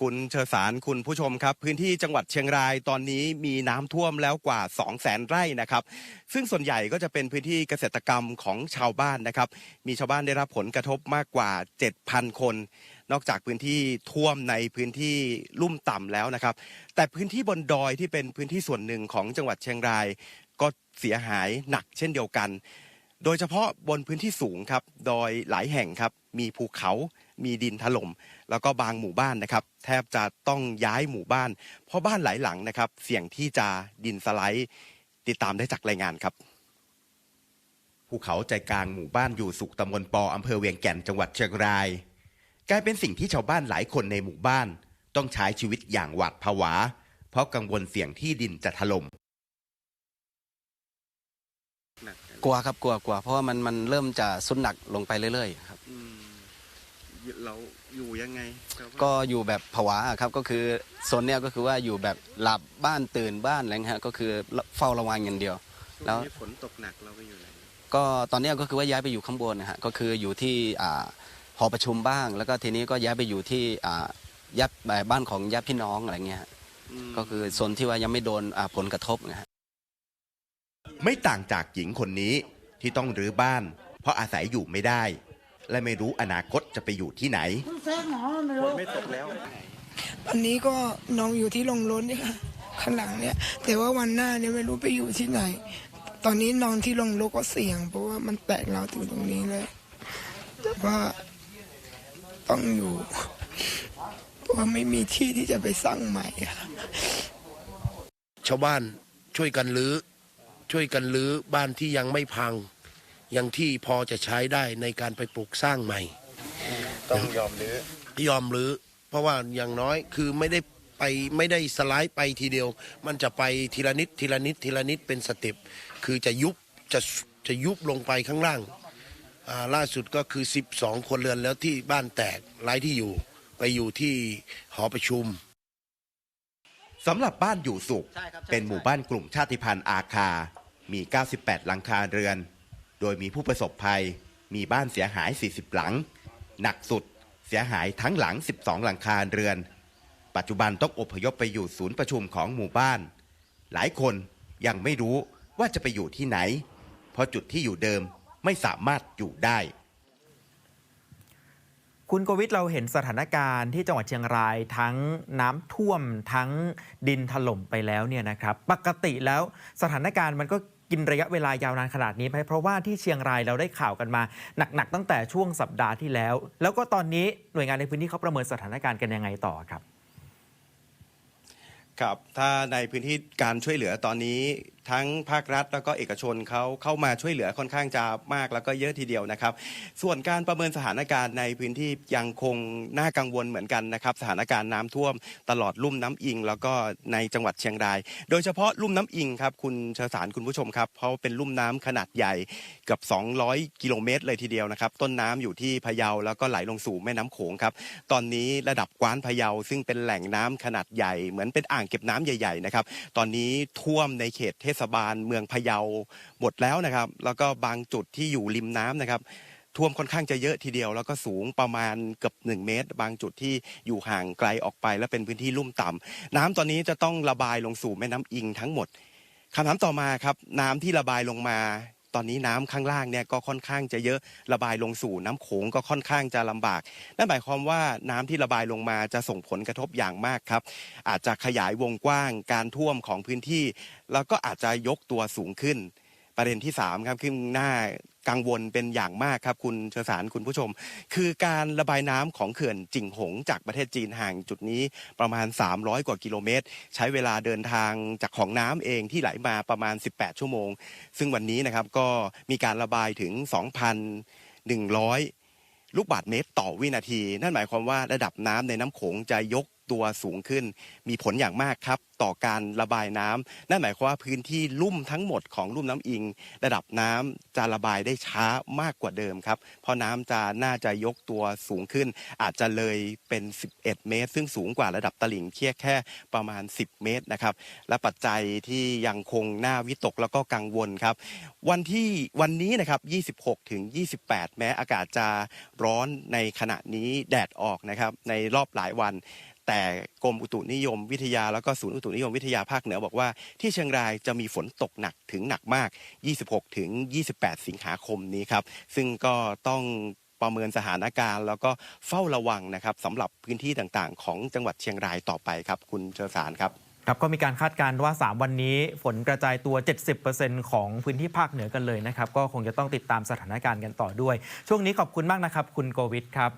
คุณเชอสารคุณผู้ชมครับ พื้นที่จังหวัดเชียงรายตอนนี้มีน้ำท่วมแล้วกว่า 2 0 0แสนไร่นะครับ ซึ่งส่วนใหญ่ก็จะเป็นพื้นที่เกษตรกรรมของชาวบ้านนะครับ มีชาวบ้านได้รับผลกระทบมากกว่า 7,000 คน นอกจากพื้นที่ท่วมในพื้นที่ลุ่มต่ำแล้วนะครับ แต่พื้นที่บนดอยที่เป็นพื้นที่ส่วนหนึ่งของจังหวัดเชียงราย ก็เสียหายหนักเช่นเดียวกัน โดยเฉพาะบนพื้นที่สูงครับดอยหลายแห่งครับมีภูเขามีดินถล่ม แล้วก็บางหมู่บ้านนะครับ แทบจะต้องย้ายหมู่บ้าน เพราะบ้านหลายหลังนะครับ เสี่ยงที่จะดินสไลด์ติดตามได้จากรายงานครับภูเขาใจกลางหมู่บ้านอยู่สุขตำบลปออำเภอเวียงแก่นจังหวัดเชียงราย กลายเป็นสิ่งที่ชาวบ้านหลายคนในหมู่บ้าน ต้องใช้ชีวิตอย่างหวาดผวา เพราะกังวลเสี่ยงที่ดินจะถล่มกลัวครับกลัวกลัวเพราะว่ามันมันเริ่มจะสุดหนักลงไปเรื่อยๆ ครับเรา อยู่ยังไงก็อยู่แบบผวาครับก็คือโซนเนี้ยก็คือว่าอยู่แบบหลับบ้านตื่นบ้านอะไรเงี้ยฮะก็คือเฝ้าระวังอย่างเดียว แล้วฝนตกหนักเราไปอยู่ไหนก็ตอนเนี้ยก็คือว่าย้ายไปอยู่ข้างบนนะฮะก็คืออยู่ที่อ่าหอประชุมบ้าง แล้วก็ทีนี้ก็ย้ายไปอยู่ที่อ่าญาติบ้านของญาติพี่น้องอะไรเงี้ยฮะก็คือโซนที่ว่ายังไม่โดนอ่าผลกระทบนะฮะ ไม่ต่างจากหญิงคนนี้ที่ต้องรื้อบ้าน เพราะอาศัยอยู่ไม่ได้ และไม่รู้อนาคตจะไปอยู่ที่ไหนไม่ตกแล้ววันนี้ก็น้องอยู่ที่โรงรถเนี่ยค่ะข้างหลังเนี่ย แต่ว่าวันหน้าเนี่ยไม่รู้ไปอยู่ที่ไหน ตอนนี้นอนที่โรงรถก็เสี่ยง เพราะว่ามันแตกเราวถึงตรงนี้เลยแต่ว่าต้องอยู่ เพราะว่าไม่มีที่ที่จะไปสร้างใหม่ค่ะ ชาวบ้านช่วยกันรื้อช่วยกันรื้อบ้านที่ยังไม่พัง ยังที่พอจะใช้ได้ในการไปปลูกสร้างใหม่ ต้องยอมรื้อยอมรื้อเพราะว่าอย่างน้อยคือไม่ได้ไปไม่ได้สไลด์ไปทีเดียว มันจะไปทีละนิดทีละนิดทีละนิดเป็นสเต็ปคือจะยุบจะจะยุบลงไปข้างล่างอ่าล่าสุดก็คือ 12 คนเรือนแล้วที่บ้านแตกไร้ที่อยู่ไปอยู่ที่หอประชุมสำหรับบ้านอยู่สุข เป็นหมู่บ้านกลุ่มชาติพันธุ์อาคา มี 98 หลังคาเรือน โดยมีผู้ประสบภัย มีบ้านเสียหาย 40 หลัง หนักสุดเสียหายทั้งหลัง 12 หลังคาเรือน ปัจจุบันต้องอพยพไปอยู่ศูนย์ประชุมของหมู่บ้าน หลายคนยังไม่รู้ว่าจะไปอยู่ที่ไหน เพราะจุดที่อยู่เดิมไม่สามารถอยู่ได้ คุณโกวิทเราเห็นสถานการณ์ที่จังหวัดเชียงรายทั้งน้ำท่วมทั้งดินถล่มไปแล้วเนี่ยนะครับ ปกติแล้วสถานการณ์มันก็ กินระยะเวลายาวนานขนาดนี้ไหมเพราะว่าที่เชียงรายเราได้ข่าวกันมา หนักๆตั้งแต่ช่วงสัปดาห์ที่แล้ว แล้วก็ตอนนี้หน่วยงานในพื้นที่เขาประเมินสถานการณ์กันยังไงต่อครับ ครับ ถ้าในพื้นที่การช่วยเหลือตอนนี้ ทั้งภาครัฐแล้วก็เอกชนเขาเข้ามาช่วยเหลือค่อนข้างจะมากแล้วก็เยอะทีเดียวนะครับ ส่วนการประเมินสถานการณ์ในพื้นที่ยังคงน่ากังวลเหมือนกันนะครับ สถานการณ์น้ำท่วมตลอดลุ่มน้ำอิง แล้วก็ในจังหวัดเชียงราย โดยเฉพาะลุ่มน้ำอิงครับคุณเชอสารคุณผู้ชมครับเพราะเป็นลุ่มน้ำขนาดใหญ่เกือบ 200 กิโลเมตร เลยทีเดียวนะครับ ต้นน้ำอยู่ที่พะเยาแล้วก็ไหลลงสู่แม่น้ำโขงครับ ตอนนี้ระดับกว้านพะเยาซึ่งเป็นแหล่งน้ำขนาดใหญ่ เหมือนเป็นอ่างเก็บน้ำใหญ่ๆนะครับตอนนี้ท่วมในเขตเทศบาลเมืองพะเยาหมดแล้วนะครับ แล้วก็บางจุดที่อยู่ริมน้ำนะครับท่วมค่อนข้างจะเยอะทีเดียว แล้วก็สูงประมาณเกือบ1 เมตร บางจุดที่อยู่ห่างไกลออกไป และเป็นพื้นที่ลุ่มต่ำน้ำตอนนี้จะต้องระบายลงสู่แม่น้ำอิงทั้งหมดคำถามต่อมาครับ น้ำที่ระบายลงมา ตอนนี้น้ำข้างล่างเนี่ยก็ค่อนข้างจะเยอะระบายลงสู่น้ำโขงก็ค่อนข้างจะลำบากนั่นหมายความว่าน้ำที่ระบายลงมาจะส่งผลกระทบอย่างมากครับ อาจจะขยายวงกว้างการท่วมของพื้นที่ แล้วก็อาจจะยกตัวสูงขึ้น ประเด็นที่3ครับคือหน้ากังวลเป็นอย่างมากครับคุณเชอสารคุณผู้ชม คือการระบายน้ำของเขื่อนจิ่งหง จากประเทศจีนห่างจุดนี้ประมาณ 300 กว่ากิโลเมตร ใช้เวลาเดินทางจากของน้ำเองที่ไหลมาประมาณ 18 ชั่วโมง ซึ่งวันนี้นะครับก็มีการระบายถึง 2,100 ลูกบาศก์เมตรต่อวินาที นั่นหมายความว่าระดับน้ำในน้ำโขงจะยก ตัวสูงขึ้น มีผลอย่างมากครับ ต่อการระบายน้ำนั่นหมายความว่าพื้นที่ลุ่มทั้งหมดของลุ่มน้ำอิง ระดับน้ำจะระบายได้ช้ามากกว่าเดิมครับ เพราะน้ำจะน่าจะยกตัวสูงขึ้น อาจจะเลยเป็น 11 เมตร ซึ่งสูงกว่าระดับตลิ่งเทียแค่ประมาณ 10 เมตรนะครับ และปัจจัยที่ยังคงน่าวิตกแล้วก็กังวลครับ วันที่วันนี้นะครับ 26 ถึง 28 แม้อากาศจะร้อนในขณะนี้แดดออกนะครับในรอบหลายวัน แต่กรมอุตุนิยมวิทยาแล้วก็ศูนย์อุตุนิยมวิทยาภาคเหนือบอกว่าที่เชียงรายจะมีฝนตกหนักถึงหนักมาก 26 ถึง 28 สิงหาคมนี้ครับ ซึ่งก็ต้องประเมินสถานการณ์ แล้วก็เฝ้าระวังนะครับสำหรับพื้นที่ต่างๆ ของจังหวัดเชียงรายต่อไปครับ คุณเชอสารครับครับก็มีการคาดการณ์ว่า 3 วันนี้ฝนกระจายตัว 70%ของพื้นที่ภาคเหนือกันเลยนะครับ ก็คงจะต้องติดตามสถานการณ์กันต่อด้วย ช่วงนี้ขอบคุณมากนะครับ คุณโกวิทครับ